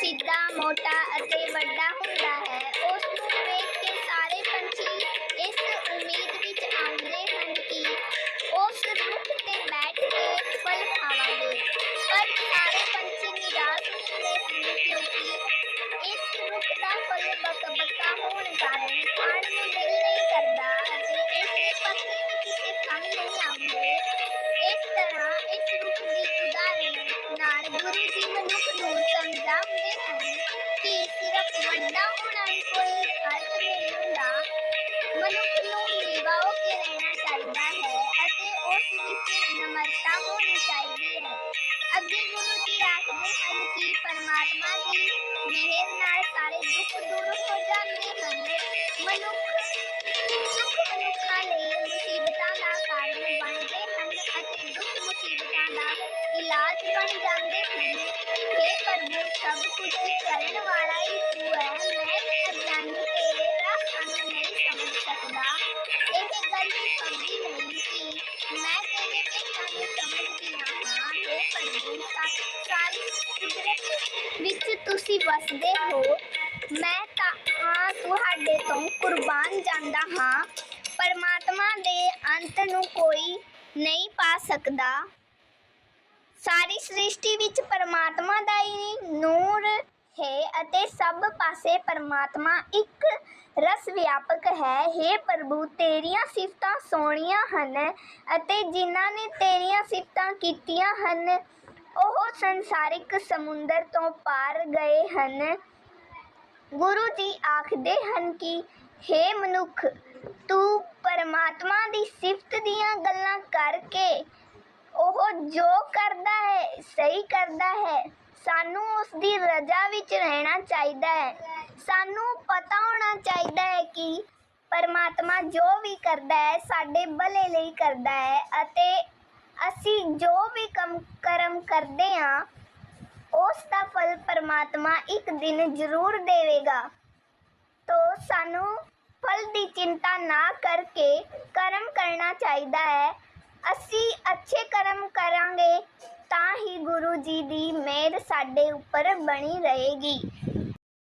ਸਿੱਧਾ, ਮੋਟਾ ਅਤੇ ਵੱਡਾ ਹੁੰਦਾ ਹੈ। ਉਸ ਨੂੰ ਵੇਖ ਕੇ ਸਾਰੇ ਪੰਛੀ ਇਸ ਉਮੀਦ ਵਿੱਚ ਆਉਂਦੇ ਹਨ ਕਿ ਉਸ ਰੁੱਖ ਤੇ ਬੈਠ ਕੇ ਫਲ ਖਾਵਾਂਗੇ। ਪਰ ਸਾਰੇ ਪੰਛੀ ਨਿਰਾਸ਼ ਹੁੰਦੇ ਹਨ ਕਿਉਂਕਿ ਇਸ ਰੁੱਖ ਦਾ ਫਲ ਬਕਬਕਾ ਹੋਣ ਕਾਰਨ ਗੁਰੂ ਜੀ ਮਨੁੱਖ ਨੂੰ ਸਮਝਾਉਂਦੇ ਹਨ ਕਿ ਸਿਰਫ ਵੱਡਾ ਹੋਣਾ ਹੀ ਕੋਈ ਅਰਥ ਨਹੀਂ ਹੁੰਦਾ ਮਨੁੱਖ ਨੂੰ ਨੀਵਾ ਹੋ ਕੇ ਰਹਿਣਾ ਚਾਹੀਦਾ ਹੈ ਅਤੇ ਉਸ ਵਿੱਚ ਨਮਰਤਾ ਹੋਣੀ ਚਾਹੀਦੀ ਹੈ ਅੱਗੇ ਗੁਰੂ ਜੀ ਆਖਦੇ ਹਨ ਕਿ ਪਰਮਾਤਮਾ ਦੀ ਮਿਹਰ ਨਾਲ ਸਾਰੇ ਦੁੱਖ ਦੂਰ ਹੋ ਜਾਂਦੇ ਹਨ ਬਣ ਜਾਂਦੇ ਹਨ हे ਪ੍ਰਭੂ ਸਭ ਕੁਝ ਕਰਨ ਵਾਲਾ ਹੀ ਤੂੰ ਹੈ ਮੈਂ ਅਗਿਆਨੀ ਤੇਰੇ ਰਾਹਾਂ ਨੂੰ ਨਹੀਂ ਸਮਝ ਸਕਦਾ। ਇਹ ਗੱਲ ਸਮਝੀ ਨਹੀਂ ਕਿ ਮੈਂ ਤੇਰੇ ਭੇਟਾਂ ਨੂੰ ਸਮਝਦੀ ਹਾਂ। हे ਪ੍ਰਭੂ ਸਾ- ਕੁਦਰਤ ਵਿੱਚ ਤੁਸੀਂ ਵਸਦੇ ਹੋ। ਮੈਂ ਤਾਂ ਤੁਹਾਡੇ ਤੋਂ ਕੁਰਬਾਨ ਜਾਂਦਾ ਹਾਂ। ਪਰਮਾਤਮਾ ਦੇ ਅੰਤ ਨੂੰ ਕੋਈ ਨਹੀਂ ਪਾ ਸਕਦਾ। ਸ੍ਰਿਸ਼ਟੀ ਵਿੱਚ ਪਰਮਾਤਮਾ ਦਾ ਹੀ ਨੂਰ ਹੈ ਅਤੇ ਸਭ ਪਾਸੇ ਪਰਮਾਤਮਾ ਇੱਕ ਰਸ ਵਿਆਪਕ ਹੈ। हे ਪ੍ਰਭੂ, ਤੇਰੀਆਂ ਸਿਫਤਾਂ ਸੋਹਣੀਆਂ ਹਨ ਅਤੇ ਜਿਨ੍ਹਾਂ ਨੇ ਤੇਰੀਆਂ ਸਿਫਤਾਂ ਕੀਤੀਆਂ ਹਨ, ਉਹ ਸੰਸਾਰਿਕ ਸਮੁੰਦਰ ਤੋਂ ਪਾਰ ਗਏ ਹਨ। ਗੁਰੂ ਜੀ ਆਖਦੇ ਹਨ ਕਿ हे ਮਨੁੱਖ, ਤੂੰ ਪਰਮਾਤਮਾ ਦੀ ਸਿਫਤ ਦੀਆਂ ਗੱਲਾਂ ਕਰਕੇ ਉਹ ਜੋ ਕਰਦਾ ਹੈ, ਸਹੀ ਕਰਦਾ ਹੈ। ਸਾਨੂੰ ਉਸ ਦੀ ਰਜ਼ਾ ਵਿੱਚ ਰਹਿਣਾ ਚਾਹੀਦਾ ਹੈ। ਸਾਨੂੰ ਪਤਾ ਹੋਣਾ ਚਾਹੀਦਾ ਹੈ ਕਿ ਪਰਮਾਤਮਾ ਜੋ ਵੀ ਕਰਦਾ ਹੈ, ਸਾਡੇ ਭਲੇ ਲਈ ਕਰਦਾ ਹੈ ਅਤੇ ਅਸੀਂ ਜੋ ਵੀ ਕੰਮ, ਕਰਮ ਕਰਦੇ ਹਾਂ, ਉਸ ਦਾ ਫਲ ਪਰਮਾਤਮਾ ਇੱਕ ਦਿਨ ਜ਼ਰੂਰ ਦੇਵੇਗਾ। ਤੋ ਸਾਨੂੰ ਫਲ ਦੀ ਚਿੰਤਾ ਨਾ ਕਰਕੇ ਕਰਮ ਕਰਨਾ ਚਾਹੀਦਾ ਹੈ। ਅਸੀਂ ਅੱਛੇ ਕਰਮ ਕਰਾਂਗੇ ਤਾਂ ਹੀ ਗੁਰੂ ਜੀ ਦੀ ਮਿਹਰ ਸਾਡੇ ਉੱਪਰ ਬਣੀ ਰਹੇਗੀ।